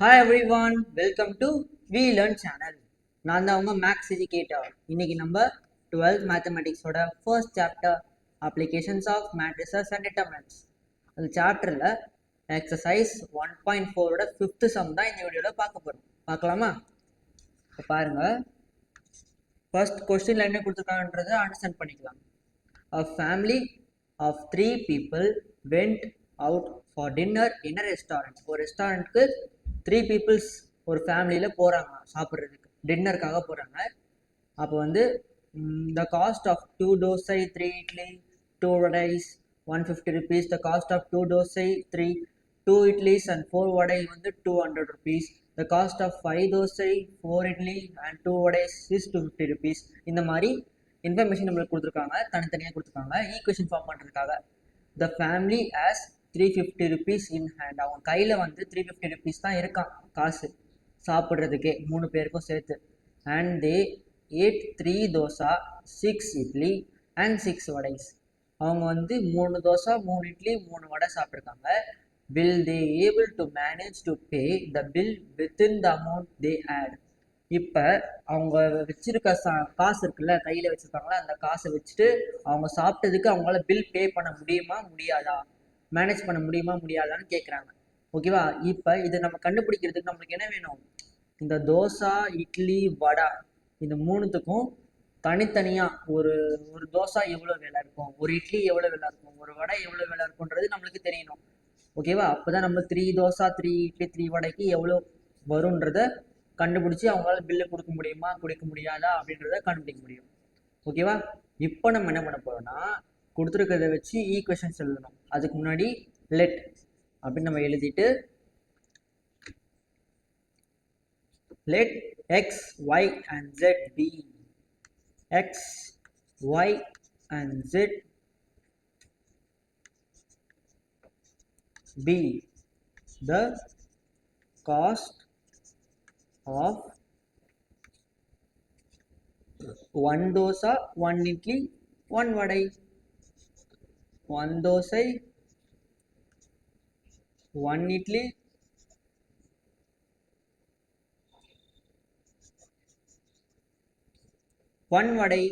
Hi everyone welcome to we learn channel நான் தான் உங்கள் மேக்ஸ் எஜுகேட்டர் இன்னைக்கு நம்ம twelfth மேத்தமெட்டிக்ஸோட first chapter applications of matrices and determinants அந்த சாப்டரில் எக்ஸசைஸ் ஒன் பாயிண்ட் ஃபோரோட ஃபிஃப்த்து சம் தான் இந்த வீடியோவில் பார்க்க போகிறோம் பார்க்கலாமா? இப்போ பாருங்கள் ஃபர்ஸ்ட் கொஸ்டினில் என்ன கொடுத்துருக்காங்கன்றதை அண்டர்ஸ்டாண்ட் பண்ணிக்கலாம். A family of three people went out for dinner in a restaurant ஒரு ரெஸ்டாரண்ட்க்கு த்ரீ பீப்புள்ஸ் ஒரு ஃபேமிலியில் போகிறாங்க சாப்பிட்றதுக்கு. டின்னருக்காக போகிறாங்க அப்போ வந்து the cost of two dosa three idli two vadas one fifty rupees the cost of two dosa three two idlis and four vada வந்து two hundred rupees the cost of five dosa four idli and two vadas is two fifty rupees இந்த மாதிரி information நம்மளுக்கு கொடுத்துருக்காங்க தனித்தனியாக கொடுத்துருக்காங்க equation form பண்ணுறதுக்காக the family as three fifty rupees in hand அவங்க கையில் வந்து த்ரீ ஃபிஃப்டி ருபீஸ் தான் இருக்கான் காசு. சாப்பிட்றதுக்கே மூணு பேருக்கும் சேர்த்து. And they eight three dosa six idli and six vadas. அவங்க வந்து மூணு தோசை மூணு இட்லி மூணு வடை சாப்பிட்ருக்காங்க will they able to manage to pay the bill within the amount they had இப்போ அவங்க வச்சிருக்க சா காசு இருக்குல்ல கையில் வச்சுருக்காங்களா அந்த காசை வச்சுட்டு அவங்க சாப்பிட்டதுக்கு அவங்களால பில் பே பண்ண முடியுமா முடியாதா? மேனேஜ் பண்ண முடியுமா முடியாதான்னு கேட்குறாங்க ஓகேவா? இப்போ இதை நம்ம கண்டுபிடிக்கிறதுக்கு நம்மளுக்கு என்ன வேணும்? இந்த தோசை இட்லி வடை இந்த மூணுத்துக்கும் தனித்தனியாக ஒரு ஒரு தோசை எவ்வளோ விலை இருக்கும்? ஒரு இட்லி எவ்வளோ விலை இருக்கும்? ஒரு வடை எவ்வளோ விலை இருக்குன்றது நம்மளுக்கு தெரியணும். ஓகேவா? அப்போ தான் நம்ம three dosa three idli three வடைக்கு எவ்வளோ வரும்ன்றத கண்டுபிடிச்சி அவங்களால பில்லு கொடுக்க முடியுமா கொடுக்க முடியாதா அப்படின்றத கண்டுபிடிக்க முடியும். ஓகேவா? இப்போ நம்ம என்ன பண்ண போறோம்னா கொடுத்துருக்கிறத வச்சு ஈக்குவேஷன்ஸ் எழுதணும் அதுக்கு முன்னாடி லெட் அப்படின்னு நம்ம எழுதிட்டு let x y and z be x y and z be the cost of one dosa one idli one vadai one dosa one idli one vada.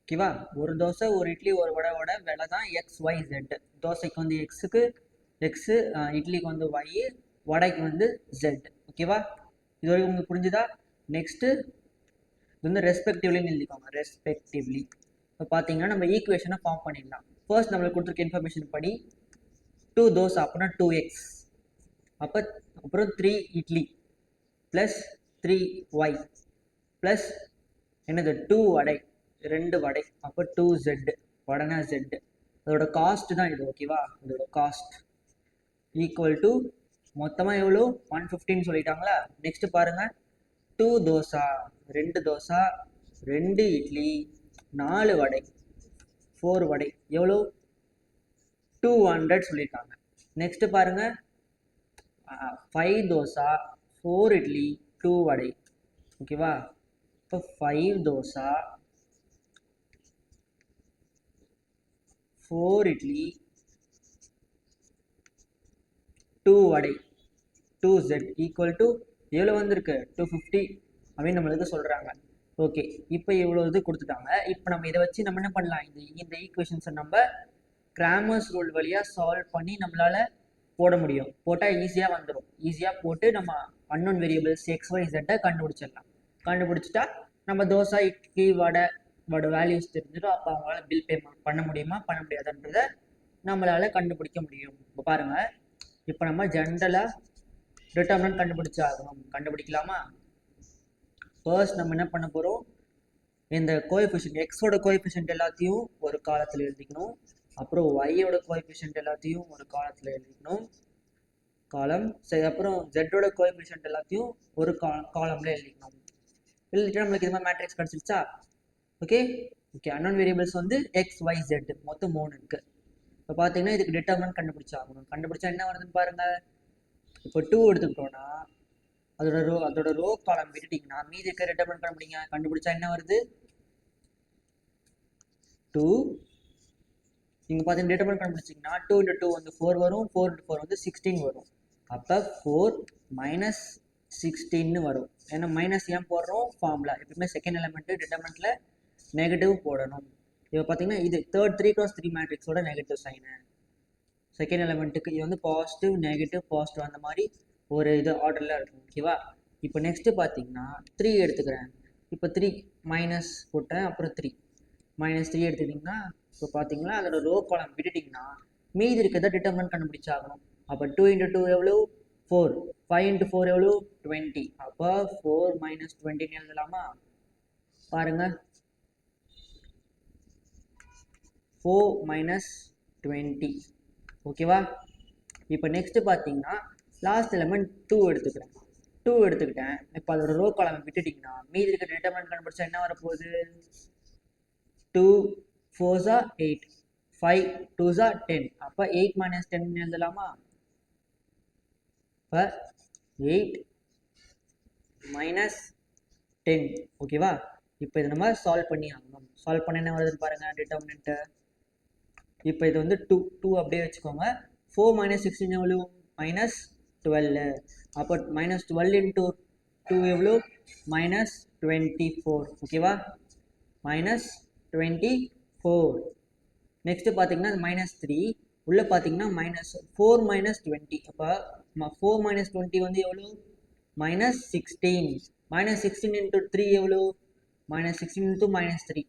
ஓகேவா ஒரு தோசை ஒரு இட்லி ஒரு வடையோட விலை தான் எக்ஸ் ஒய் ஜெட் தோசைக்கு வந்து எக்ஸுக்கு எக்ஸு இட்லிக்கு வந்து ஒய் வடைக்கு வந்து ஜெட் ஓகேவா இது வரைக்கும் உங்களுக்கு புரிஞ்சுதா? நெக்ஸ்ட்டு இது வந்து ரெஸ்பெக்டிவ்லின்னு எழுதிக்கோங்க. ரெஸ்பெக்டிவ்லி இப்போ பார்த்தீங்கன்னா நம்ம ஈக்குவேஷனை ஃபார்ம் பண்ணிடலாம். ஃபர்ஸ்ட் நம்மளுக்கு கொடுத்துருக்க இன்ஃபர்மேஷன் படி டூ தோசை அப்படின்னா டூ எக்ஸ் அப்போ அப்புறம் three idli plus three y plus என்னது? டூ வடை. ரெண்டு வடை. அப்போ டூ ஜெட்டு வடனா ஜெட்டு அதோட காஸ்ட் தான் இது ஓகேவா இதோட காஸ்ட் ஈக்குவல் டு மொத்தமாக எவ்வளோ ஒன் ஃபிஃப்டின்னு சொல்லிட்டாங்களா? நெக்ஸ்ட் பாருங்கள் டூ தோசா ரெண்டு தோசா ரெண்டு இட்லி நாலு வடை ஃபோர் வடை. எவ்வளோ டூ ஹண்ட்ரட் சொல்லியிருக்காங்க நெக்ஸ்ட்டு பாருங்கள் five dosa four idli two vada. ஓகேவா இப்போ five dosa four idli two vada two z equal to எவ்வளோ வந்திருக்கு. டூ ஃபிஃப்டி அப்படின்னு நம்மளுக்கு சொல்கிறாங்க ஓகே இப்போ இவ்வளோ இது கொடுத்துட்டாங்க. இப்போ நம்ம இதை வச்சு நம்ம என்ன பண்ணலாம்? இந்த இந்த ஈக்குவேஷன்ஸை நம்ம கிராமர்ஸ் ரூல் வழியாக சால்வ் பண்ணி நம்மளால் போட முடியும். போட்டால் ஈஸியாக வந்துடும் ஈஸியாக போட்டு நம்ம அன்னோன் வேரியபிள்ஸ் எக்ஸ் ஒய் இசட்டை கண்டுபிடிச்சிடலாம். கண்டுபிடிச்சிட்டா நம்ம தோசை இட்லி வடை வடை வேல்யூஸ் தெரிஞ்சிடும். அப்போ அவங்களால பில் பேமெண்ட் பண்ண முடியுமா? பண்ண முடியாதுன்றத நம்மளால் கண்டுபிடிக்க முடியும். இப்போ பாருங்கள் இப்போ நம்ம ஜென்ரலாக டிட்டர்மினன்ட் கண்டுபிடிச்சு ஆகணும் கண்டுபிடிக்கலாமா? ஃபர்ஸ்ட் நம்ம என்ன பண்ண போகிறோம் இந்த கோஎஃபிஷியன்ட் எக்ஸோட கோஎஃபிஷியன்ட் எல்லாத்தையும் ஒரு காலத்தில் எழுதிக்கணும். அப்புறம் ஒய்யோட கோஎஃபிஷியன்ட் எல்லாத்தையும் ஒரு காலத்தில் எழுதிக்கணும். காலம் சரி அப்புறம் ஜெட்டோட கோஎஃபிஷியன்ட் எல்லாத்தையும் ஒரு கா காலமில் எழுதிக்கணும். எழுதிட்டு நம்மளுக்கு இது மாதிரி மேட்ரிக்ஸ் கிடச்சிருச்சா? ஓகே ஓகே அன்னோன் வேரியபிள்ஸ் வந்து எக்ஸ் ஒய் ஜெட் மொத்தம் மூணு இருக்குது இப்போ பார்த்தீங்கன்னா இதுக்கு டிட்டர்மினன்ட் கண்டுபிடிச்சாகணும். கண்டுபிடிச்சா என்ன வருதுன்னு பாருங்கள் இப்போ டூ எடுத்துக்கிட்டோன்னா அதோட ரோ அதோட ரோ காலம் விட்டுட்டிங்கன்னா மீதி இருக்க ரிட்டர்ன் பண்ண முடியுங்க கண்டுபிடிச்சா என்ன வருது? டூ நீங்கள் பார்த்தீங்கன்னா டிட்டர்மெண்ட் கண்டுபிடிச்சிங்கன்னா டூ இன்ட்டு டூ வந்து ஃபோர் வரும் ஃபோர் இன்ட்டு ஃபோர் வந்து சிக்ஸ்டீன் வரும். அப்போ ஃபோர் மைனஸ் சிக்ஸ்டீன்னு வரும். ஏன்னா மைனஸ் ஏன் போடுறோம்? ஃபார்மில் எப்பவுமே செகண்ட் எலமெண்ட்டு டிட்டர்மெண்ட்டில் நெகட்டிவ் போடணும். இப்போ பார்த்தீங்கன்னா இது தேர்ட் த்ரீ க்ராஸ் த்ரீ மேட்ரிக்ஸோட நெகட்டிவ் சைனு செகண்ட் எலமெண்ட்டுக்கு இது வந்து பாசிட்டிவ் நெகட்டிவ் பாசிட்டிவ் அந்த மாதிரி ஒரு இது ஆர்டரில் இருக்கும் ஓகேவா இப்போ நெக்ஸ்ட்டு பார்த்தீங்கன்னா த்ரீ எடுத்துக்கிறேன். இப்போ த்ரீ மைனஸ் போட்டேன் அப்புறம் த்ரீ மைனஸ் த்ரீ எடுத்துக்கிட்டிங்கன்னா இப்போ பார்த்தீங்கன்னா அதோட ரோ காலம் விட்டுட்டிங்கன்னா மீதி இருக்கிறத டிட்டர்மெண்ட் கண்டுபிடிச்சாகணும். அப்போ டூ இன்ட்டு டூ எவ்வளோ ஃபோர் ஃபைவ் இன்ட்டு ஃபோர் எவ்வளோ டுவெண்ட்டி அப்போ ஃபோர் மைனஸ் டுவெண்ட்டின்னு எழுதலாமா? பாருங்கள் ஃபோர் மைனஸ் டுவெண்ட்டி ஓகேவா? இப்போ நெக்ஸ்ட்டு பார்த்தீங்கன்னா லாஸ்ட் எலமெண்ட் டூ எடுத்துக்கிறேன். டூ எடுத்துக்கிட்டேன். இப்போ அதோட ரோ காலம் விட்டுட்டிங்கன்னா மீதி இருக்கிற டிட்டர்மெண்ட் கண்டுபிடிச்சா என்ன வரப்போகுது? Two fours are eight five twos are ten அப்போ எயிட் மைனஸ் டென் எழுதலாமா? இப்போ எயிட் மைனஸ் டென் ஓகேவா? இப்போ இதை நம்ம சால்வ் பண்ணி ஆகணும். சால்வ் பண்ண என்ன வருதுன்னு பாருங்கள் டிட்டர்மினண்ட்டு இப்போ இது வந்து டூ டூ அப்படியே வச்சுக்கோங்க. ஃபோர் மைனஸ் சிக்ஸ்டீன் எவ்வளோ மைனஸ் டுவெல் அப்போ மைனஸ் டுவெல் இன்ட்டு டூ எவ்வளோ மைனஸ் டுவெண்ட்டி ஃபோர் ஓகேவா மைனஸ் டுவெண்ட்டி ஃபோர் நெக்ஸ்ட்டு பார்த்தீங்கன்னா மைனஸ் த்ரீ உள்ளே பார்த்தீங்கன்னா மைனஸ் ஃபோர் மைனஸ் டுவெண்ட்டி அப்போ ஃபோர் மைனஸ் டுவெண்ட்டி வந்து எவ்வளோ minus sixteen minus sixteen into three எவ்வளோ minus sixteen into minus three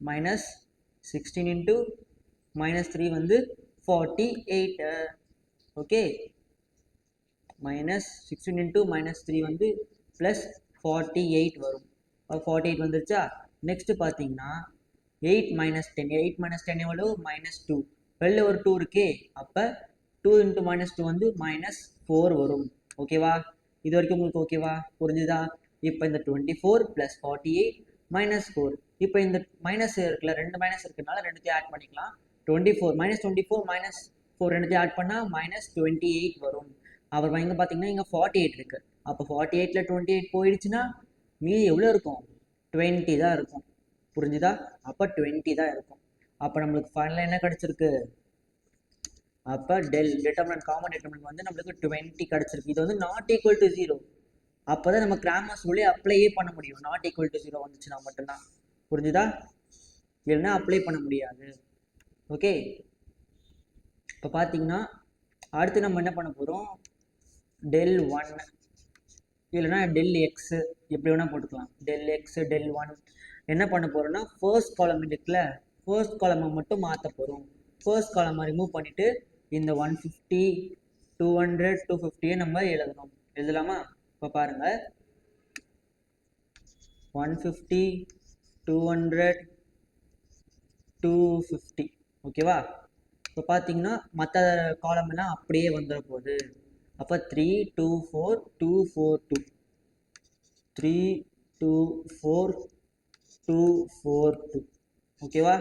minus sixteen into minus three வந்து forty eight okay minus sixteen into minus three வந்து plus forty eight வரும். Forty eight வந்துருச்சா? Next பார்த்தீங்கன்னா eight minus ten eight minus ten எவ்வளோ minus two வெளில ஒரு two இருக்கே. அப்போ டூ இன்ட்டு மைனஸ் டூ வந்து மைனஸ் ஃபோர் வரும். ஓகேவா இது வரைக்கும் உங்களுக்கு ஓகேவா புரிஞ்சுதா? இப்போ இந்த twenty four plus forty eight minus four இப்போ இந்த மைனஸ் இருக்குல்ல ரெண்டு மைனஸ் இருக்கிறதுனால ரெண்டுத்தையும் ஆட் பண்ணிக்கலாம். Twenty four minus twenty four minus four ரெண்டுத்தையும் ஆட் பண்ணால் மைனஸ் டுவெண்ட்டி எயிட் வரும். அப்புறம் இங்கே பார்த்தீங்கன்னா இங்கே ஃபார்ட்டி எயிட் இருக்குது அப்போ ஃபார்ட்டி எயிட்டில் டுவெண்ட்டி எயிட் போயிடுச்சுன்னா மீதி எவ்வளோ இருக்கும்? டுவெண்ட்டி தான் இருக்கும். புரிஞ்சுதா? அப்போ டுவெண்ட்டி தான் இருக்கும். அப்போ நம்மளுக்கு ஃபைனலாக என்ன கிடச்சிருக்கு? அப்போ டெல் டிட்டர்மினன்ட் காமன் டிட்டர்மினன்ட் வந்து நம்மளுக்கு டுவெண்ட்டி கிடச்சிருக்கு. இது வந்து நாட் ஈக்குவல் டு ஜீரோ அப்போ தான் நம்ம கிராமர்ஸ் உள்ளே அப்ளையே பண்ண முடியும். நாட் ஈக்குவல் டு ஜீரோ வந்துச்சுன்னா மட்டும்தான். புரிஞ்சுதா? இல்லைன்னா அப்ளை பண்ண முடியாது. ஓகே இப்போ பார்த்தீங்கன்னா அடுத்து நம்ம என்ன பண்ண போகிறோம் டெல் ஒன் இல்லைன்னா டெல் எக்ஸு எப்படி வேணால் போட்டுக்கலாம். டெல் எக்ஸு டெல் ஒன் என்ன பண்ண போகிறோம்னா ஃபர்ஸ்ட் காலம் இருக்குல்ல ஃபர்ஸ்ட் காலமை மட்டும் மாற்ற போகிறோம் ஃபர்ஸ்ட் காலமை ரிமூவ் பண்ணிவிட்டு இந்த one fifty two hundred two ஃபிஃப்டியை நம்ம எழுதணும். எழுதலாமா? இப்போ பாருங்கள் one fifty two hundred two fifty ஓகேவா? இப்போ பார்த்தீங்கன்னா மற்ற காலம் எல்லாம் அப்படியே வந்துட போகுது. அப்போ three two four two four two three two four two four two ஓகேவா?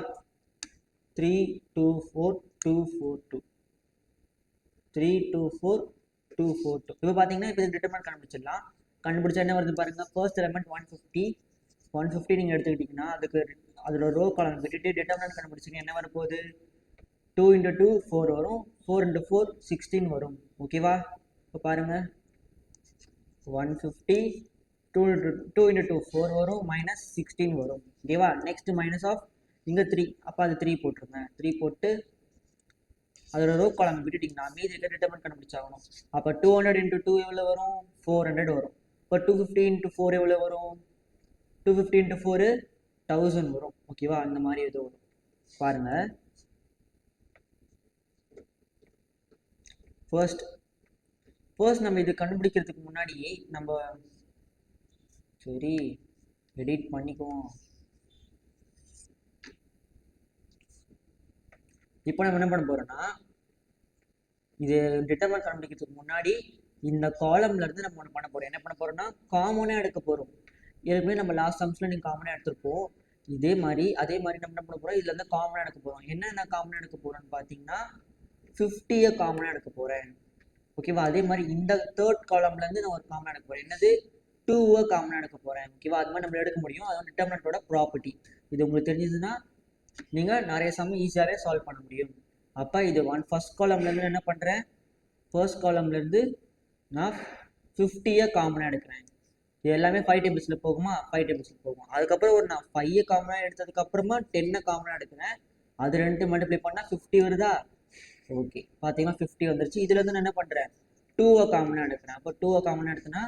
Three two four two four two three two four two four two இப்போ பார்த்தீங்கன்னா இப்போ டிட்டர்மெண்ட் கண்டுபிடிச்சிடலாம். கண்டுபிடிச்சா என்ன வருது பாருங்கள் first element one fifty one fifty நீங்கள் எடுத்துக்கிட்டிங்கன்னா அதுக்கு அதில் ரோ காலம் விட்டுட்டு டிட்டர்மெண்ட் கண்டுபிடிச்சிங்க என்ன வரப்போகுது? டூ இன்ட்டு டூ ஃபோர் வரும். ஃபோர் இன்ட்டு ஃபோர் சிக்ஸ்டீன் வரும். ஓகேவா இப்போ பாருங்கள் one fifty two into two into two four வரும். மைனஸ் சிக்ஸ்டீன் வரும். ஓகேவா நெக்ஸ்ட் மைனஸ் ஆஃப் இங்கே த்ரீ அப்போ அது த்ரீ போட்டிருங்க. த்ரீ போட்டு அதோட ரோ காலம் விட்டுட்டிங்கன்னா மீதி இருக்க டிட்டர்மெண்ட் கண்டுபிடிச்சாகணும். அப்போ டூ ஹண்ட்ரட் இன்ட்டு டூ எவ்வளோ வரும்? ஃபோர் ஹண்ட்ரட் வரும். இப்போ டூ ஃபிஃப்டி இன்ட்டு ஃபோர் எவ்வளோ வரும்? Two fifty into four thousand வரும். ஓகேவா அந்த மாதிரி இது வரும். பாருங்கள் ஃபர்ஸ்ட் ஃபர்ஸ்ட் நம்ம இது கண்டுபிடிக்கிறதுக்கு முன்னாடி நம்ம சரி எடிட் பண்ணிக்குவோம். இப்போ நம்ம என்ன பண்ண போகிறோம்னா இது டிட்டர்மன் கண்டுபிடிக்கிறதுக்கு முன்னாடி இந்த காலம்ல இருந்து நம்ம ஒன்று பண்ண போகிறோம் என்ன பண்ண போகிறோம்னா காமனாக எடுக்க போகிறோம் ஏற்கனவே நம்ம லாஸ்ட் சம்ஸில் நீங்கள் காமனாக எடுத்திருப்போம். இதே மாதிரி அதே மாதிரி நம்ம என்ன பண்ண போகிறோம் இதில் இருந்து காமனாக எடுக்க போகிறோம் என்னென்ன காமனாக எடுக்க போகிறோம்னு பார்த்தீங்கன்னா ஃபிஃப்டியை காமனாக எடுக்க போகிறேன் ஓகேவா அதே மாதிரி இந்த தேர்ட் காலம்லேருந்து நான் ஒரு காமனாக எடுக்க போகிறேன் என்னது? டூவை காமனாக எடுக்க போகிறேன் ஓகேவா அது மாதிரி நம்ம எடுக்க முடியும். அது வந்து டிட்டர்மினட்டோட ப்ராப்பர்ட்டி இது உங்களுக்கு தெரிஞ்சதுன்னா நீங்கள் நிறைய சமயம் ஈஸியாகவே சால்வ் பண்ண முடியும். அப்போ இது ஒன் ஃபஸ்ட் காலம்லேருந்து என்ன பண்ணுறேன் ஃபர்ஸ்ட் காலம்லேருந்து நான் ஃபிஃப்டியை காமனாக எடுக்கிறேன். இது எல்லாமே ஃபைவ் டேபிள்ஸில் போகுமா? ஃபைவ் டேபிள்ஸில் போகும். அதுக்கப்புறம் ஒரு நான் ஃபைவை காமனாக எடுத்ததுக்கப்புறமா டென்னை காமனாக எடுக்கிறேன். அது ரெண்டு மல்டிப்ளை பண்ணால் ஃபிஃப்டி வருதா? ஓகே பார்த்தீங்கன்னா ஃபிஃப்டி வந்துருச்சு. இதுலேருந்து நான் என்ன பண்ணுறேன் டூவை காமனாக எடுக்கிறேன். அப்போ டூவை காமனாக எடுத்தேன்னா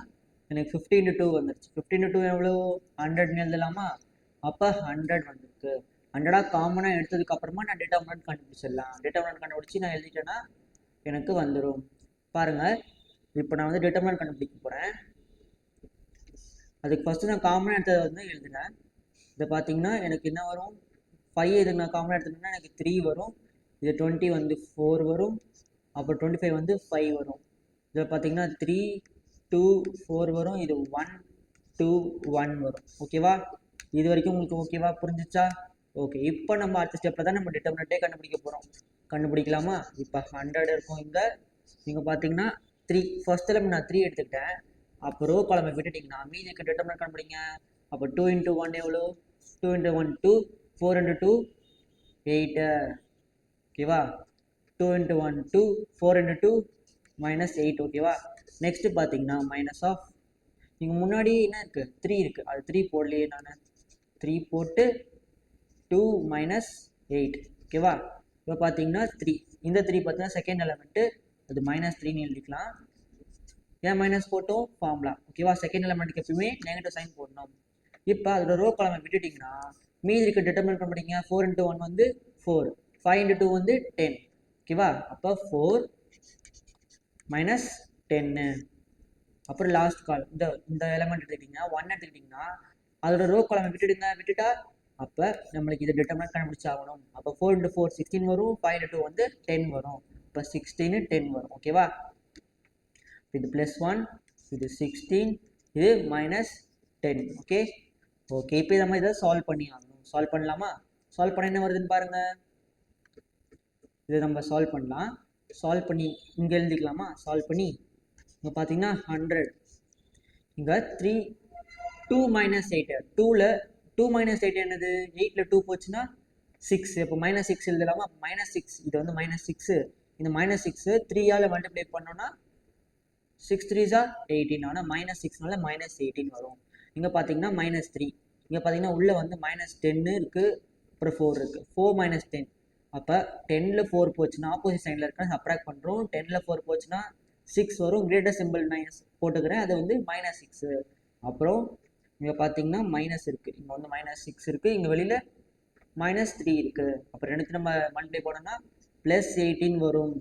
எனக்கு ஃபிஃப்டி இன்ட்டு டூ வந்துருச்சு. ஃபிஃப்டி இன்ட்டு டூ எவ்வளோ ஹண்ட்ரட்னு எழுதலாமா? அப்போ ஹண்ட்ரட் வந்திருக்கு. ஹண்ட்ரடாக காமனாக எடுத்ததுக்கு அப்புறமா நான் டேட்டாமினட் கண்டுபிடிச்சிடலாம். டேட்டாமினட் கண்டுபிடிச்சி நான் எழுதிட்டேன்னா எனக்கு வந்துடும் பாருங்கள் இப்போ நான் வந்து டேட்டாமினட் கண்டுபிடிக்க போகிறேன் அதுக்கு ஃபஸ்ட்டு நான் காமனாக எடுத்ததை வந்து எழுதுனேன் இதை பார்த்தீங்கன்னா எனக்கு என்ன வரும்? ஃபைவ் இதுக்கு நான் காமனாக எடுத்துட்டேன்னா எனக்கு த்ரீ வரும். இது டுவெண்ட்டி வந்து ஃபோர் வரும். அப்புறம் டுவெண்ட்டி ஃபைவ் வந்து ஃபைவ் வரும். இதில் பார்த்தீங்கன்னா த்ரீ டூ ஃபோர் வரும். இது ஒன் டூ ஒன் வரும். ஓகேவா இது வரைக்கும் உங்களுக்கு ஓகேவா புரிஞ்சிச்சா? ஓகே இப்போ நம்ம அடுத்த ஸ்டெப்பில் தான் நம்ம டிட்டர்மினட்டே கண்டுபிடிக்க போகிறோம் கண்டுபிடிக்கலாமா? இப்போ ஹண்ட்ரட் இருக்கும் இங்கே. நீங்கள் பார்த்தீங்கன்னா த்ரீ ஃபர்ஸ்ட்டில் நான் த்ரீ எடுத்துக்கிட்டேன். அப்போ ரோ காலமை விட்டுட்டிங்கன்னா மீதிக்கு டிட்டர்மினட் கண்டுபிடிங்க. அப்போ டூ இன்ட்டு ஒன் எவ்வளோ two into one two four into two eight ஓகேவா two into one two four into two minus eight ஓகேவா நெக்ஸ்ட்டு பார்த்தீங்கன்னா மைனஸ் ஆஃப் இங்கே முன்னாடி என்ன இருக்குது த்ரீ இருக்குது அது த்ரீ போடலையே நான். த்ரீ போட்டு டூ மைனஸ் எயிட் ஓகேவா இப்போ பார்த்தீங்கன்னா த்ரீ இந்த த்ரீ பார்த்தீங்கன்னா செகண்ட் எலமெண்ட்டு அது மைனஸ் த்ரீன்னு எழுதிக்கலாம். ஏன் மைனஸ் போட்டோம்? ஃபார்ம்லாம் ஓகேவா செகண்ட் எலமெண்ட்டுக்கு எப்பயுமே நெகட்டிவ் சைன் போடணும். இப்போ அதோட ரோ காலமை விட்டுட்டிங்கன்னா மீதி இருக்க டிட்டர்மின் பண்ணுறீங்க ஃபோர் இன்ட்டு ஒன் வந்து ஃபோர் ஃபைவ் இன்ட்டு டூ வந்து டென் ஓகேவா அப்போ ஃபோர் மைனஸ் டென்னு அப்புறம் லாஸ்ட் கால் இந்த இந்த எலமெண்ட் எடுத்துக்கிட்டிங்கன்னா ஒன் எடுத்துக்கிட்டிங்கன்னா அதோட ரோ காலம் விட்டுடுங்க. விட்டுட்டா அப்போ நம்மளுக்கு இது டிட்டர்மினட் கண்டுபிடிச்சாகணும். அப்போ ஃபோர் இன்ட்டு ஃபோர் சிக்ஸ்டீன் வரும். ஃபைவ் இன்ட்டு டூ வந்து டென் வரும். இப்போ சிக்ஸ்டீனு டென் வரும். ஓகேவா இது ப்ளஸ் ஒன் இது சிக்ஸ்டீன் இது மைனஸ் டென் ஓகே ஓகே இப்போ நம்ம இதை சால்வ் பண்ணி ஆகணும் சால்வ் பண்ணலாமா? சால்வ் பண்ண என்ன வருதுன்னு பாருங்கள் இதை நம்ம சால்வ் பண்ணலாம். சால்வ் பண்ணி இங்கே எழுதிக்கலாமா? சால்வ் பண்ணி இங்கே பார்த்தீங்கன்னா ஹண்ட்ரட் இங்கே த்ரீ டூ மைனஸ் எயிட்டு டூவில் டூ மைனஸ் எயிட் என்னது? எயிட்டில் டூ போச்சுன்னா சிக்ஸ் இப்போ மைனஸ் சிக்ஸ் எழுதலாமா? மைனஸ் சிக்ஸ் இது வந்து மைனஸ் சிக்ஸு இந்த மைனஸ் சிக்ஸு த்ரீயால் மல்டிப்ளை பண்ணோன்னா சிக்ஸ் த்ரீஸா எயிட்டீன் ஆனால் மைனஸ் சிக்ஸ்னால மைனஸ் எயிட்டீன் வரும். இங்கே பார்த்தீங்கன்னா மைனஸ் த்ரீ இங்கே பார்த்தீங்கன்னா உள்ளே வந்து மைனஸ் டென்னு இருக்குது அப்புறம் ஃபோர் இருக்குது ஃபோர் மைனஸ் டென் அப்போ டென்னில் ஃபோர் போச்சுன்னா ஆப்போசிட் சைடில் இருக்க சப்ராக்ட் பண்ணுறோம் டென்னில் ஃபோர் போச்சுன்னா சிக்ஸ் வரும். கிரேட்டர் சிம்பிள் மைனஸ் போட்டுக்கிறேன். அது வந்து மைனஸ் சிக்ஸு அப்புறம் இங்கே பார்த்தீங்கன்னா மைனஸ் இருக்குது இங்கே வந்து மைனஸ் சிக்ஸ் இருக்குது இங்கே வெளியில் மைனஸ் த்ரீ இருக்குது அப்புறம் ரெண்டுத்து நம்ம மல்டிப்ளை போனோம்னா ப்ளஸ் எயிட்டீன் வரும்.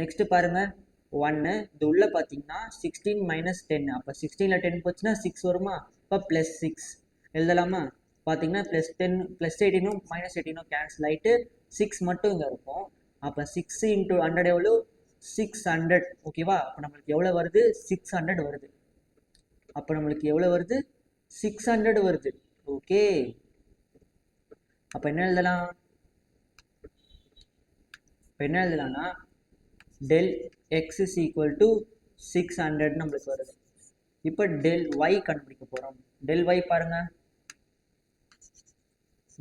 நெக்ஸ்ட்டு பாருங்கள் ஒன்று இது உள்ளே பார்த்தீங்கன்னா சிக்ஸ்டீன் மைனஸ் டென் அப்போ சிக்ஸ்டீனில் டென் போச்சுன்னா சிக்ஸ் வருமா? இப்போ ப்ளஸ் சிக்ஸ் எழுதலாமா? பார்த்தீங்கன்னா ப்ளஸ் டென் ப்ளஸ் எயிட்டீனும் மைனஸ் எயிட்டீனும் கேன்சல் ஆகிட்டு சிக்ஸ் மட்டும் இங்கே இருக்கும். அப்போ சிக்ஸ் இன்ட்டு ஹண்ட்ரட் எவ்வளோ சிக்ஸ் ஹண்ட்ரட் ஓகேவா அப்போ நம்மளுக்கு எவ்வளோ வருது? சிக்ஸ் ஹண்ட்ரட் வருது. அப்போ நம்மளுக்கு எவ்வளோ வருது? சிக்ஸ் ஹண்ட்ரட் வருது. ஓகே அப்போ என்ன எழுதலாம்? இப்போ என்ன எழுதலாம்னா del X is equal to six hundred நம்மளுக்கு வருது. இப்போ டெல் ஒய் கண்டுபிடிக்க போகிறோம் டெல் ஒய் பாருங்கள்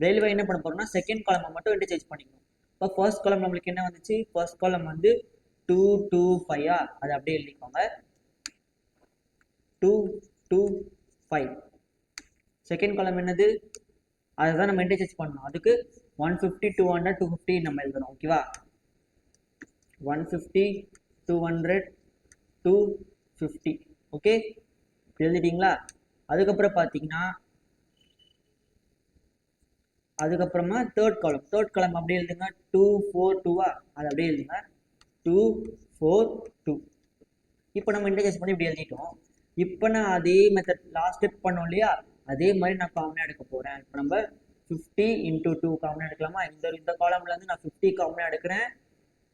ரயில்வே என்ன பண்ண போறோம்னா செகண்ட் காலமை மட்டும் இன்டர்சேஞ்ச் பண்ணிக்கணும். இப்போ ஃபர்ஸ்ட் காலம் நம்மளுக்கு என்ன வந்துச்சு? ஃபர்ஸ்ட் காலம் வந்து டூ டூ ஃபைவா அதை அப்படியே எழுதிக்கோங்க. Two two five second column என்னது? அதை தான் நம்ம இன்டர்சேஞ்ச் பண்ணணும். அதுக்கு one fifty two hundred two fifty நம்ம எழுதணும். ஓகேவா one fifty two hundred two fifty okay எழுதிட்டீங்களா? அதுக்கப்புறம் பார்த்தீங்கன்னா அதுக்கப்புறமா தேர்ட் காலம் தேர்ட் காலம் அப்படியே எழுதுங்க. டூ ஃபோர் டூவா அது அப்படியே எழுதுங்க. டூ ஃபோர் டூ இப்போ நம்ம இன்டர்ஜெஸ் பண்ணி இப்படி எழுதிட்டோம். இப்போ நான் அதே மெத்தட் லாஸ்ட் ஸ்டெப் பண்ணோம் இல்லையா? அதே மாதிரி நான் காமனாக எடுக்க போகிறேன் இப்போ நம்ம ஃபிஃப்டி இன்டூ டூ காமனாக எடுக்கலாமா? இந்த இந்த காலம்லேருந்து நான் ஃபிஃப்டி காமனாக எடுக்கிறேன்.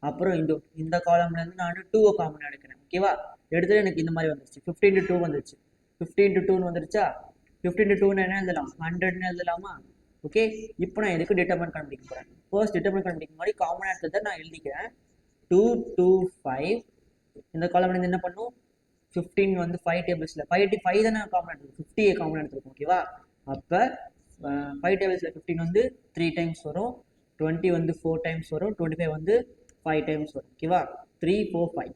அப்புறம் இந்த இந்த காலம்லேருந்து நான் டூவை காமனாக எடுக்கிறேன். ஓகேவா எடுத்துகிட்டு எனக்கு இந்த மாதிரி வந்துருச்சு. ஃபிஃப்டி இன்ட்டு டூ வந்துருச்சு. ஃபிஃப்டி இன்ட்டு டூன்னு வந்துருச்சா? ஃபிஃப்டி இன்ட்டு டூன்னு என்ன எழுதலாம்? ஹண்ட்ரட்னு எழுதலாமா? ஓகே இப்போ நான் எதுக்கு டிட்டர்மெண்ட் கண்டுபிடிக்க போகிறேன் ஃபர்ஸ்ட் டிட்டர்மெண்ட் கண்டுபிடிக்க மாதிரி காமனாக எடுத்ததை நான் எழுதிக்கிறேன். டூ டூ ஃபைவ் இந்த காலம் வந்து என்ன பண்ணும்? ஃபிஃப்டீன் வந்து ஃபைவ் டேபிள்ஸில் ஃபைவ் டி ஃபைவ் தானே காமன் எடுத்துருக்கோம் ஃபிஃப்டியை காமன் எடுத்துருக்கோம் ஓகேவா அப்போ ஃபைவ் டேபிள்ஸில் ஃபிஃப்டீன் வந்து த்ரீ டைம்ஸ் வரும். டுவெண்ட்டி வந்து ஃபோர் டைம்ஸ் வரும். டுவெண்ட்டி ஃபைவ் வந்து ஃபைவ் டைம்ஸ் வரும் ஓகேவா த்ரீ ஃபோர் ஃபைவ்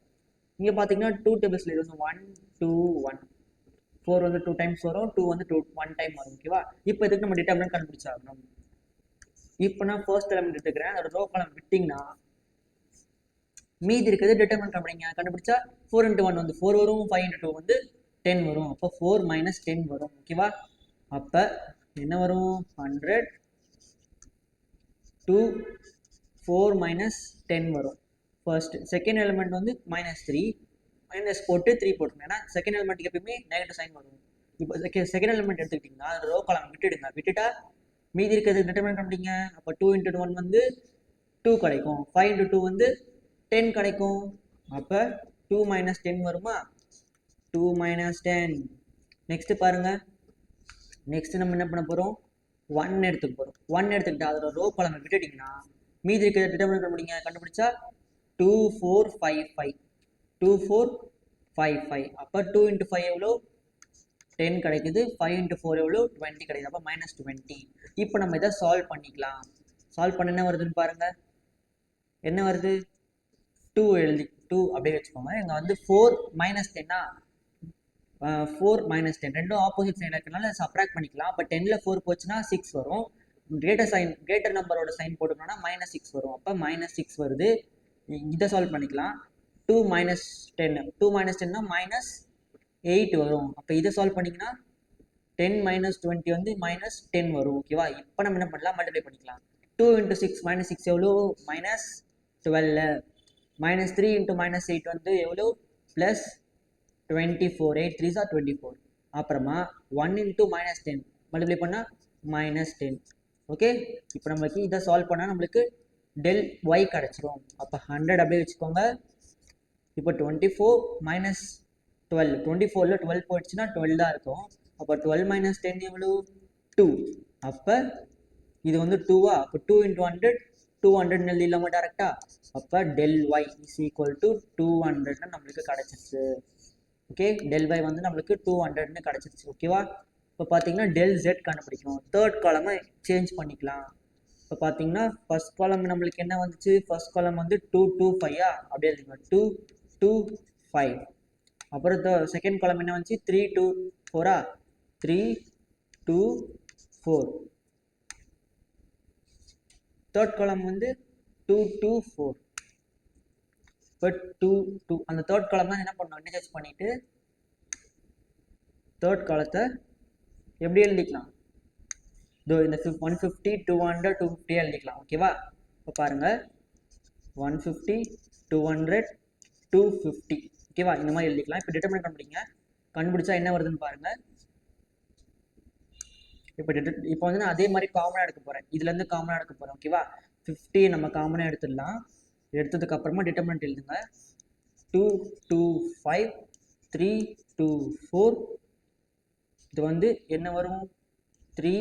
இங்கே பார்த்தீங்கன்னா டூ டேபிள்ஸில் இது வந்து ஒன் டூ ஒன் ஃபோர் வந்து டூ டைம்ஸ் வரும் டூ வந்து டூ ஒன் டைம் வரும் ஓகேவா இப்போ இதுக்கு நம்ம டிட்டர்மினன்ட் கண்டுபிடிச்சாகணும் இப்போ நான் ஃபர்ஸ்ட் எலமெண்ட் எடுத்துக்கிறேன். அதோட ரோ காலம் விட்டிங்கன்னா மீதி இருக்கிறது டிட்டர்மினன்ட் கண்டுபிடிங்க கண்டுபிடிச்சா ஃபோர் இன்ட்டு ஒன் வந்து ஃபோர் வரும் ஃபைவ் இன்ட்டு டூ வந்து டென் வரும். அப்போ ஃபோர் மைனஸ் டென் வரும் ஓகேவா அப்போ என்ன வரும்? Hundred two four minus ten வரும். ஃபர்ஸ்ட் செகண்ட் எலிமெண்ட் வந்து மைனஸ் த்ரீ மைனஸ் போட்டு த்ரீ போட்டுருங்க. ஏன்னா செகண்ட் எலிமெண்ட்டுக்கு எப்பயுமே நெகட்டிவ் சைன் வரும். இப்போ செகண்ட் எலிமெண்ட் எடுத்துக்கிட்டிங்கன்னா அது ரோ காலம் விட்டுடுங்க. விட்டுட்டா மீதி இருக்கிறது டிட்டர்மினன்ட் கண்டுபிடிங்க அப்போ டூ இன்ட்டு ஒன் வந்து டூ கிடைக்கும். ஃபைவ் இன்ட்டு டூ வந்து டென் கிடைக்கும். அப்போ டூ மைனஸ் டென் வருமா? டூ மைனஸ் டென் நெக்ஸ்ட்டு பாருங்கள் நெக்ஸ்ட்டு நம்ம என்ன பண்ண போகிறோம் ஒன் எடுத்துக்க போகிறோம் ஒன் எடுத்துக்கிட்டா அதோட ரோ காலம் விட்டுட்டிங்கன்னா மீதி இருக்கிற டிட்டர்மினன்ட் கண்டுபிடிங்க கண்டுபிடிச்சா two four five five two four five five அப்போ டூ இன்ட்டு ஃபைவ் எவ்வளோ டென் கிடைக்குது. ஃபைவ் இன்ட்டு ஃபோர் எவ்வளோ டுவெண்ட்டி கிடைக்குது. அப்போ மைனஸ் டுவெண்ட்டி இப்போ நம்ம இதை சால்வ் பண்ணிக்கலாம். சால்வ் பண்ண என்ன வருதுன்னு பாருங்கள் என்ன வருது? டூ எழுதி டூ அப்படியே வச்சுக்கோங்க. இங்கே வந்து ஃபோர் மைனஸ் டென்னா ஃபோர் மைனஸ் டென் ரெண்டும் ஆப்போசிட் சைன் இருக்கிறனால சப்ராக்ட் பண்ணிக்கலாம். அப்போ டெனில் ஃபோர் போச்சுன்னா சிக்ஸ் வரும். கிரேட்டர் சைன் கிரேட்டர் நம்பரோட சைன் போட்டுக்கணும்னா மைனஸ் சிக்ஸ் வரும். அப்போ மைனஸ் சிக்ஸ் வருது. இதை சால்வ் பண்ணிக்கலாம். Two minus ten two minus டென்னா minus eight வரும். அப்போ இதை சால்வ் பண்ணிங்கன்னா டென் மைனஸ் டுவெண்ட்டி வந்து மைனஸ் டென் வரும் ஓகேவா இப்போ நம்ம என்ன பண்ணலாம்? மல்டிப்ளை பண்ணிக்கலாம். Two into six minus six எவ்வளோ minus twelve minus three into minus eight வந்து எவ்வளோ plus twenty four eight three sir twenty four அப்புறமா one into minus ten multiply பண்ணால் மைனஸ் டென் ஓகே இப்போ நம்மளுக்கு இதை சால்வ் பண்ணால் நம்மளுக்கு டெல் ஒய் கிடச்சிரும். அப்போ ஹண்ட்ரட் அப்படியே வச்சுக்கோங்க. இப்போ twenty four minus twelve twenty ஃபோரில் டுவெல் போயிடுச்சுன்னா டுவெல் தான் இருக்கும். அப்போ டுவெல் மைனஸ் டென் எவ்வளோ டூ அப்போ இது வந்து டூவா அப்போ two into hundred two hundred எழுதிடலாமா டேரெக்டாக அப்போ del Y is equal to two ஹண்ட்ரட்னு நம்மளுக்கு கிடச்சிருச்சு. ஓகே டெல் ஒய் வந்து நம்மளுக்கு டூ ஹண்ட்ரட்னு கிடச்சிருச்சு. ஓகேவா இப்போ பார்த்தீங்கன்னா டெல் ஜெட் கண்டுபிடிக்கும் தேர்ட் காலமை சேஞ்ச் பண்ணிக்கலாம். இப்போ பார்த்தீங்கன்னா ஃபர்ஸ்ட் காலம் நம்மளுக்கு என்ன வந்துச்சு? ஃபர்ஸ்ட் காலம் வந்து டூ டூ ஃபைவா அப்படியே எழுதிங்க டூ டூ ஃபைவ் அப்புறம் செகண்ட் காலம் என்ன வந்துச்சு? Three two ஃபோரா three two four third column வந்து டூ டூ ஃபோர் இப்போ டூ டூ அந்த தேர்ட் காலம் தான் என்ன பண்ணணும்? இன்டர்சேஞ்ச் பண்ணிவிட்டு தேர்ட் காலத்தை எப்படி எழுதிக்கலாம்? இதோ இந்த ஃபிஃப் one fifty two hundred two ஃபிஃப்டியாக எழுதிக்கலாம். ஓகேவா இப்போ பாருங்கள் one fifty two hundred two fifty ஓகேவா இந்த மாதிரி எழுதிக்கலாம். இப்போ டிட்டர்மினேட் கண்டுபிடிங்க கண்டுபிடிச்சா என்ன வருதுன்னு பாருங்கள் இப்போ டிட்டர் இப்போ வந்து நான் அதே மாதிரி காமனாக எடுக்க போகிறேன் இதுலேருந்து காமனாக எடுக்க போகிறேன் ஓகேவா ஃபிஃப்டி நம்ம காமனாக எடுத்துடலாம். எடுத்ததுக்கப்புறமா அப்புறமா எழுதுங்க. Two two five three two four இது வந்து என்ன வரும்? த்ரீ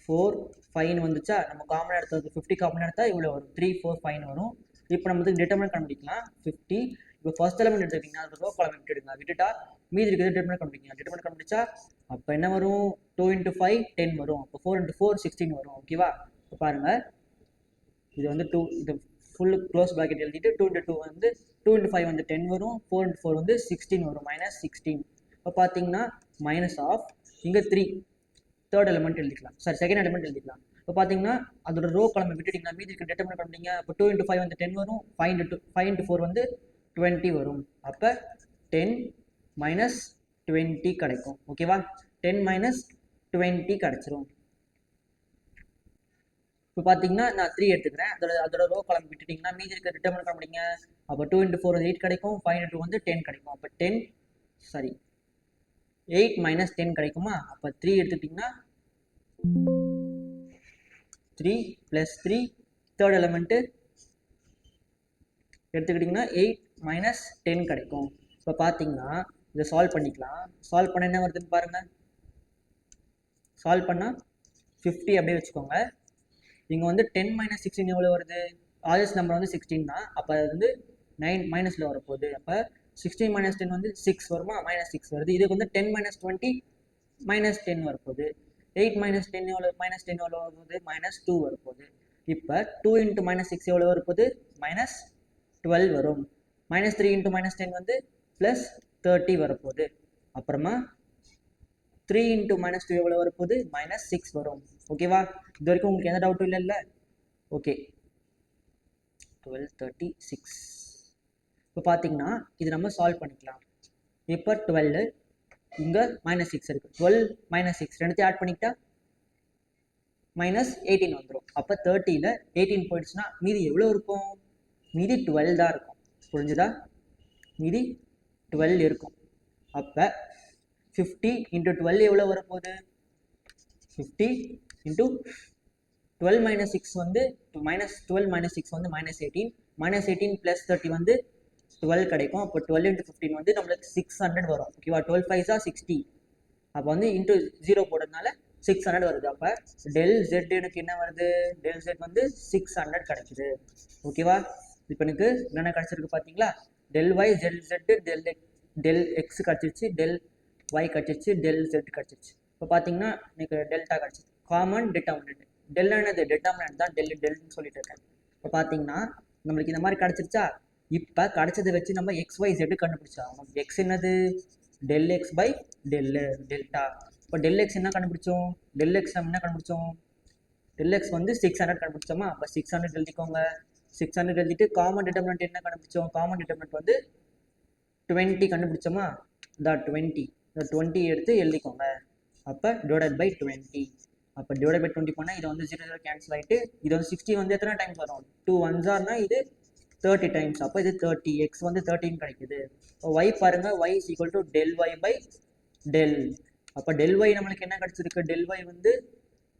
ஃபோர் ஃபைன் வந்துச்சா? நம்ம காமனாக எடுத்தது ஃபிஃப்டி காமனாக எடுத்தால் இவ்வளோ வரும். த்ரீ ஃபோர் ஃபைன் வரும். இப்போ நம்ம வந்து டிட்டர்மினன்ட் கண்டுபிடிக்கலாம். ஃபிஃப்டி இப்போ ஃபர்ஸ்ட் எலமெண்ட் எடுத்துக்கிட்டிங்கன்னா அது ரோ காலம் விட்டுடுங்க விட்டுட்டா மீதி இருக்கிறது டிட்டர்மினன்ட் கண்டுபிடிக்கலாம். டிட்டர்மினன்ட் கண்டுபிடிச்சா அப்போ என்ன வரும்? டூ இன்ட்டு ஃபைவ் டென் வரும். அப்போ ஃபோர் இன்ட்டு ஃபோர் சிக்ஸ்டீன் வரும். ஓகேவா இப்போ பாருங்கள் இது வந்து டூ இது ஃபுல் க்ளோஸ் ப்ராக்கெட் எழுதிட்டு டூ இன்ட்டு டூ வந்து டூ இன்ட்டு ஃபைவ் வந்து டென் வரும். ஃபோர் இன்ட்டு ஃபோர் வந்து சிக்ஸ்டீன் வரும். மைனஸ் சிக்ஸ்டீன் இப்போ பார்த்தீங்கன்னா மைனஸ் ஆஃப் இங்கே த்ரீ தேர்ட் எலமெண்ட் எழுதிக்கலாம். சாரி செகண்ட் எலமெண்ட் எழுதிக்கலாம். இப்போ பார்த்தீங்கன்னா அதோட ரோ கிளம்பி விட்டுட்டிங்கன்னா மீதி இருக்க டெட்டர்மினேட் பண்ணுறீங்க இப்போ டூ இன்ட்டு ஃபைவ் வந்து டென் வரும் five into two five into four வந்து டுவெண்ட்டி வரும். அப்போ டென் மைனஸ் டுவெண்ட்டி கிடைக்கும். ஓகேவா டென் மைனஸ் டுவெண்ட்டி கிடச்சிரும். இப்போ பார்த்தீங்கன்னா நான் த்ரீ எடுத்துக்கிறேன். அதோட அதோட ரோ காலம் விட்டுட்டிங்கன்னா மீதி இருக்க ரிட்டர்ன் பண்ண முடியுங்க அப்போ டூ இன்ட்டு ஃபோர் வந்து எயிட் கிடைக்கும் ஃபைவ் இன்ட்டு வந்து டென் கிடைக்கும். அப்போ ten sorry eight minus ten கிடைக்குமா? அப்போ த்ரீ எடுத்துக்கிட்டிங்கன்னா three plus three third element எடுத்துக்கிட்டிங்கன்னா எயிட் மைனஸ் டென் கிடைக்கும். இப்போ பார்த்தீங்கன்னா இதை சால்வ் பண்ணிக்கலாம். சால்வ் பண்ண என்ன வருதுன்னு பாருங்கள் சால்வ் பண்ணால் ஃபிஃப்டி அப்படியே வச்சுக்கோங்க. இங்கே வந்து டென் மைனஸ் சிக்ஸ்டீன் எவ்வளோ வருது? ஆல்ஸ் நம்பர் வந்து சிக்ஸ்டீன் தான். அப்போ அது வந்து நைன் மைனஸில் வரப்போகுது. அப்போ சிக்ஸ்டீன் மைனஸ் டென் வந்து சிக்ஸ் வருமா? மைனஸ் சிக்ஸ் வருது. இதுக்கு வந்து ten minus twenty minus ten வரப்போகுது. எயிட் மைனஸ் டென் எவ்வளோ மைனஸ் டென் எவ்வளோ வருது மைனஸ் டூ வரப்போகுது இப்போ டூ இன்ட்டு மைனஸ் சிக்ஸ் எவ்வளோ வரப்போகுது மைனஸ் டுவெல் வரும். Minus three into minus ten வந்து ப்ளஸ் தேர்ட்டி வரப்போகுது அப்புறமா த்ரீ இன்ட்டு மைனஸ் டூ எவ்வளோ வரப்போகுது மைனஸ் சிக்ஸ் வரும். ஓகேவா இது வரைக்கும் உங்களுக்கு எந்த டவுட்டும் இல்லைல்ல? ஓகே டுவெல் தேர்ட்டி சிக்ஸ் இப்போ பார்த்தீங்கன்னா இது நம்ம சால்வ் பண்ணிக்கலாம். இப்போ டுவெல் இங்கே மைனஸ் சிக்ஸ் இருக்குது டுவெல் மைனஸ் சிக்ஸ் ரெண்டுத்தையும் ஆட் பண்ணிக்கிட்டா மைனஸ் எயிட்டீன் வந்துடும் அப்போ தேர்ட்டியில் எயிட்டீன் போயிடுச்சுன்னா மீதி எவ்வளோ இருக்கும்? மீதி டுவெல் தான் இருக்கும். புரிஞ்சுதா? மீதி டுவெல் இருக்கும். அப்போ ஃபிஃப்டி இன்ட்டு டுவெல் எவ்வளோ வரப்போகுது fifty into twelve minus six வந்து மைனஸ் டுவெல் மைனஸ் சிக்ஸ் வந்து minus eighteen minus eighteen plus thirty வந்து டுவெல் கிடைக்கும். அப்போ டுவெல் இன்ட்டு ஃபிஃப்டின் வந்து நம்மளுக்கு சிக்ஸ் ஹண்ட்ரட் வரும். ஓகேவா டுவெல் ஃபைவ்ஸா சிக்ஸ்டி அப்போ வந்து இன்ட்டு ஜீரோ போடுறதுனால சிக்ஸ் ஹண்ட்ரட் வருது. அப்போ டெல் ஜெட் எனக்கு என்ன வருது? டெல் ஜெட் வந்து சிக்ஸ் ஹண்ட்ரட் கிடைக்குது. ஓகேவா இப்போ எனக்கு என்னென்ன கிடச்சிருக்கு பார்த்தீங்களா del Y Z Z del del X கிடச்சிருச்சு டெல் ஒய் கிடச்சிருச்சு டெல் ஜெட் கிடச்சிருச்சு. இப்போ பார்த்தீங்கன்னா எனக்கு டெல்டா கிடச்சிச்சு காமன் டிட்டர்மினட் டெல் என்னது? டிட்டர்மினட் தான் டெல் டெல்னு சொல்லிட்டு இருக்கேன். இப்போ பார்த்தீங்கன்னா நம்மளுக்கு இந்த மாதிரி கிடச்சிருச்சா? இப்போ கிடச்சதை வச்சு நம்ம எக்ஸ் ஒய் ஜெட்டு கண்டுபிடிச்சோம் எக்ஸ் என்னது? Del X by del delta இப்போ டெல் எக்ஸ் என்ன கண்டுபிடிச்சோம்? டெல் எக்ஸ் நம்ம என்ன கண்டுபிடிச்சோம்? டெல் எக்ஸ் வந்து சிக்ஸ் ஹண்ட்ரட் கண்டுபிடிச்சோமா? அப்போ சிக்ஸ் ஹண்ட்ரட் எழுதிக்கோங்க. சிக்ஸ் ஹண்ட்ரட் எழுதிட்டு காமன் டிட்டர்மினன்ட் என்ன கண்டுபிடிச்சோம்? காமன் டிட்டர்மினன்ட் வந்து டுவெண்ட்டி கண்டுபிடிச்சோமா? இந்த டுவெண்ட்டி இந்த டுவெண்ட்டி எடுத்து எழுதிக்கோங்க. அப்போ டிவைடட் பை டுவெண்ட்டி அப்போ டிவைட் பை டுவெண்ட்டி போனால் இதை வந்து ஜீரோ ஜீரோ கேன்சல் ஆகிட்டு இது வந்து சிக்ஸ்டி வந்து எத்தனை டைம் வரும்? டூ ஒன்ஸார்னா இது தேர்ட்டி டைம்ஸ் அப்போ இது தேர்ட்டி எக்ஸ் வந்து தேர்ட்டின் கிடைக்குது. இப்போ ஒய் பாருங்கள் Y is equal to del Y by del அப்போ டெல் ஒய் நம்மளுக்கு என்ன கிடச்சிருக்கு? டெல் ஒய் வந்து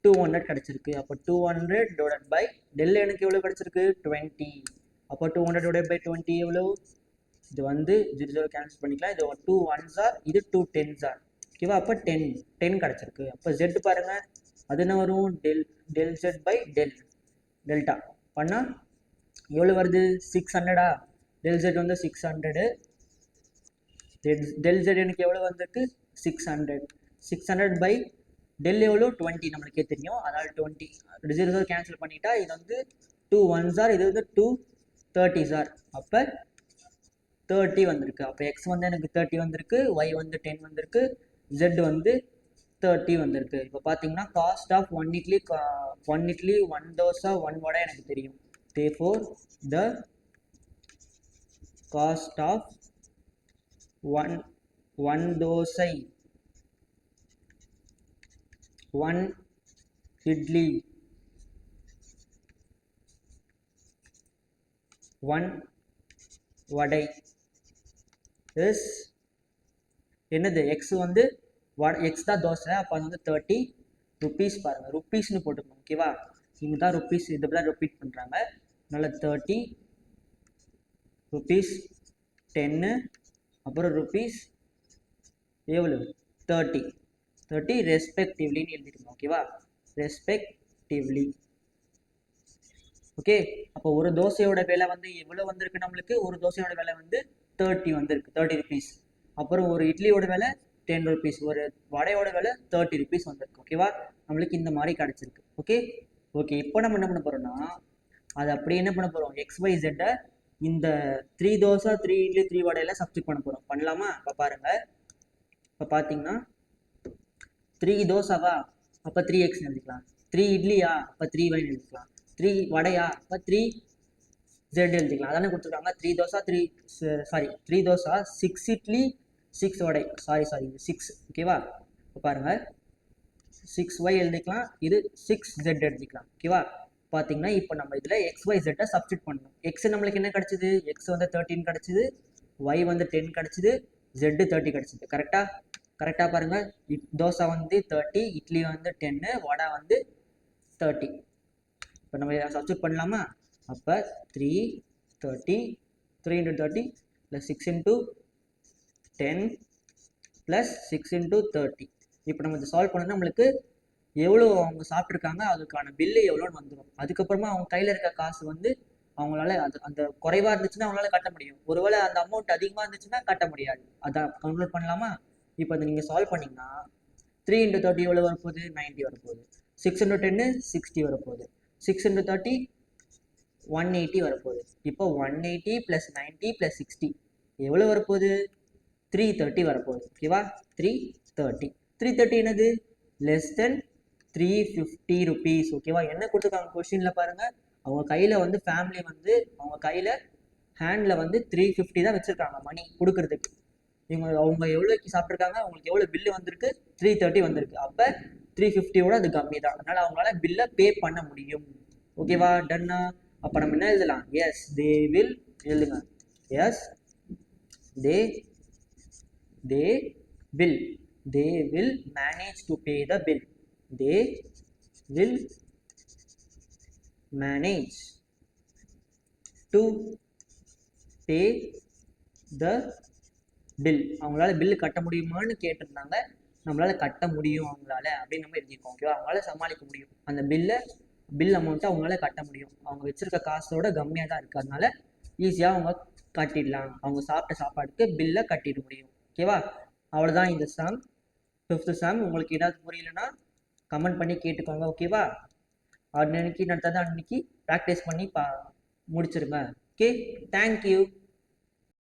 டூ ஹண்ட்ரட் கிடச்சிருக்கு. அப்போ two hundred divide by del எனக்கு எவ்வளோ கிடச்சிருக்கு? டுவெண்ட்டி அப்போ two hundred divide by twenty எவ்வளோ இது வந்து ஜீரோ ஜீரோ கேன்சல் பண்ணிக்கலாம். இது டூ ஒன்ஸ் ஆர் இது டூ டென்ஸ் ஆர் ஓகேவா அப்போ டென் டென் கிடச்சிருக்கு. அப்போ ஜெட் பாருங்கள் அது என்ன வரும்? Del del Z by del delta பண்ணால் எவ்வளோ வருது? சிக்ஸ் ஹண்ட்ரடா டெல் ஜெட் வந்து சிக்ஸ் ஹண்ட்ரடு டெல் ஜெட் எனக்கு எவ்வளோ வந்திருக்கு? Six hundred six hundred by del எவ்வளோ டுவெண்ட்டி நம்மளுக்கே தெரியும். அதனால் டுவெண்ட்டி ரிசர்வ் கேன்சல் பண்ணிட்டா இது வந்து டூ ஒன் சார் இது வந்து டூ தேர்ட்டி சார் அப்போ தேர்ட்டி வந்திருக்கு. அப்போ எக்ஸ் வந்து எனக்கு தேர்ட்டி வந்திருக்கு. ஒய் வந்து டென் வந்திருக்கு. ஜெட் வந்து தேர்ட்டி வந்திருக்கு. இப்போ பார்த்தீங்கன்னா cost of one idli one idli one dosai one vadai எனக்கு தெரியும். Therefore the cost of one one dosai. One idli. One vadai is என்னது? எக்ஸ் வந்து வட எக்ஸ் தான் தோசை அப்போ அது வந்து தேர்ட்டி ருப்பீஸ் பாருங்கள் ருப்பீஸ்னு போட்டுக்கணும் ஓகேவா இங்கே தான் ருப்பீஸ் இதை ரிப்பீட் பண்ணுறாங்க அதனால் தேர்ட்டி ருபீஸ் டென்னு அப்புறம் ருப்பீஸ் எவ்வளோ தேர்ட்டி தேர்ட்டி ரெஸ்பெக்டிவ்லின்னு எழுதிருக்கணும் ஓகேவா ரெஸ்பெக்டிவ்லி ஓகே அப்போ ஒரு தோசையோட விலை வந்து எவ்வளோ வந்திருக்கு நம்மளுக்கு? ஒரு தோசையோட விலை வந்து தேர்ட்டி வந்திருக்கு தேர்ட்டி ருபீஸ் அப்புறம் ஒரு இட்லியோட விலை டென் ருபீஸ் ஒரு வடையோட விலை தேர்ட்டி ருபீஸ் வந்திருக்கு ஓகேவா நம்மளுக்கு இந்த மாதிரி கிடச்சிருக்கு ஓகே ஓகே இப்போ நம்ம என்ன பண்ண போகிறோம்னா அது அப்படியே என்ன பண்ண போகிறோம் எக்ஸ் ஒய் ஜெட்டை இந்த three dosai three idli three வடையில் substitute பண்ண போகிறோம் பண்ணலாமா? இப்போ பாருங்கள் இப்போ பார்த்தீங்கன்னா த்ரீ தோசாவா? அப்போ த்ரீ எக்ஸ் எழுதிக்கலாம். த்ரீ இட்லியா? அப்போ த்ரீ வை எழுதிக்கலாம். த்ரீ வடையா? அப்போ த்ரீ ஜெட் எழுதிக்கலாம். அதானே கொடுத்துருக்காங்க. Three dosa three sorry three dosa six idli six vadai. Sorry sorry six ஓகேவா இப்போ பாருங்கள் சிக்ஸ் ஒய் எழுதிக்கலாம். இது சிக்ஸ் ஜெட் எழுதிக்கலாம். ஓகேவா பார்த்தீங்கன்னா இப்போ நம்ம இதில் எக்ஸ் ஒய் ஜெட்டை சப்ஸ்டியூட் பண்ணணும். எக்ஸ் நம்மளுக்கு என்ன கிடச்சிது? எக்ஸ் வந்து தேர்ட்டின் கிடச்சிது. ஒய் வந்து டென் கிடச்சிது. ஜெட்டு தேர்ட்டி கிடச்சிது. கரெக்டாக கரெக்டாக பாருங்கள் இட் தோசை வந்து தேர்ட்டி இட்லி வந்து டென்னு வடை வந்து தேர்ட்டி இப்போ நம்ம சப்ஸ்டியூட் பண்ணலாமா? அப்போ three thirty three into thirty plus six into ten plus six into thirty இப்போ நம்ம இதை சால்வ் பண்ணோன்னா நம்மளுக்கு எவ்வளோ அவங்க சாப்பிட்ருக்காங்க அதுக்கான பில்லு எவ்வளோன்னு வந்துடும் அதுக்கப்புறமா அவங்க கையில் இருக்க காசு வந்து அவங்களால அது அந்த குறைவாக இருந்துச்சுன்னா அவங்களால கட்ட முடியும். ஒருவேளை அந்த அமௌண்ட் அதிகமாக இருந்துச்சுன்னா கட்ட முடியாது. அதான் கன்க்ளூட் பண்ணலாமா? இப்போ அதை நீங்கள் சால்வ் பண்ணிங்கன்னா த்ரீ இன்ட்டு தேர்ட்டி எவ்வளோ வரப்போகுது? நைன்ட்டி வரப்போகுது. சிக்ஸ் இன்ட்டு டென்னு சிக்ஸ்டி வரப்போகுது. Six into thirty one eighty வரப்போகுது. இப்போ one eighty plus ninety plus sixty எவ்வளோ வரப்போகுது? த்ரீ தேர்ட்டி வரப்போகுது. ஓகேவா த்ரீ தேர்ட்டி த்ரீ தேர்ட்டி என்னது? Less than three fifty rupees ஓகேவா என்ன கொடுத்துருக்காங்க கொஷினில் பாருங்கள் அவங்க கையில் வந்து ஃபேமிலி வந்து அவங்க கையில் ஹேண்டில் வந்து த்ரீ ஃபிஃப்டி தான் வச்சுருக்காங்க மணி கொடுக்குறதுக்கு. இவங்க அவங்க எவ்வளோக்கு சாப்பிட்ருக்காங்க அவங்களுக்கு எவ்வளோ பில்லு வந்திருக்கு? த்ரீ தேர்ட்டி வந்திருக்கு. அப்போ த்ரீ ஃபிஃப்டியோட அது கம்மி தான். அதனால் அவங்களால பில்லை பே பண்ண முடியும். ஓகேவா டன்னா அப்போ நம்ம என்ன எழுதலாம்? எஸ் தே வில் எழுதுங்க. Yes they they will they will manage to pay the bill they will manage to pay the bill அவங்களால பில்லு கட்ட முடியுமான்னு கேட்டிருந்தாங்க. நம்மளால கட்ட முடியும் அவங்களால அப்படின்னு நம்ம எழுதியிருக்கோம் ஓகேவா அவங்களால சமாளிக்க முடியும். அந்த பில்லை பில் அமௌண்ட்டை அவங்களால கட்ட முடியும். அவங்க வச்சிருக்க காசோட கம்மியாக தான் இருக்குது அதனால ஈஸியாக அவங்க கட்டிடலாம். அவங்க சாப்பிட்ட சாப்பாடுக்கு பில்லை கட்டிட முடியும் ஓகேவா அவ்வளோதான் இந்த சாங் ஃபிஃப்த்து சாங் உங்களுக்கு ஏதாவது புரியலன்னா கமெண்ட் பண்ணி கேட்டுக்கோங்க ஓகேவா? அன்னைக்கு நடத்தது அன்னைக்கு ப்ராக்டிஸ் பண்ணி பா முடிச்சிருங்க. Okay thank you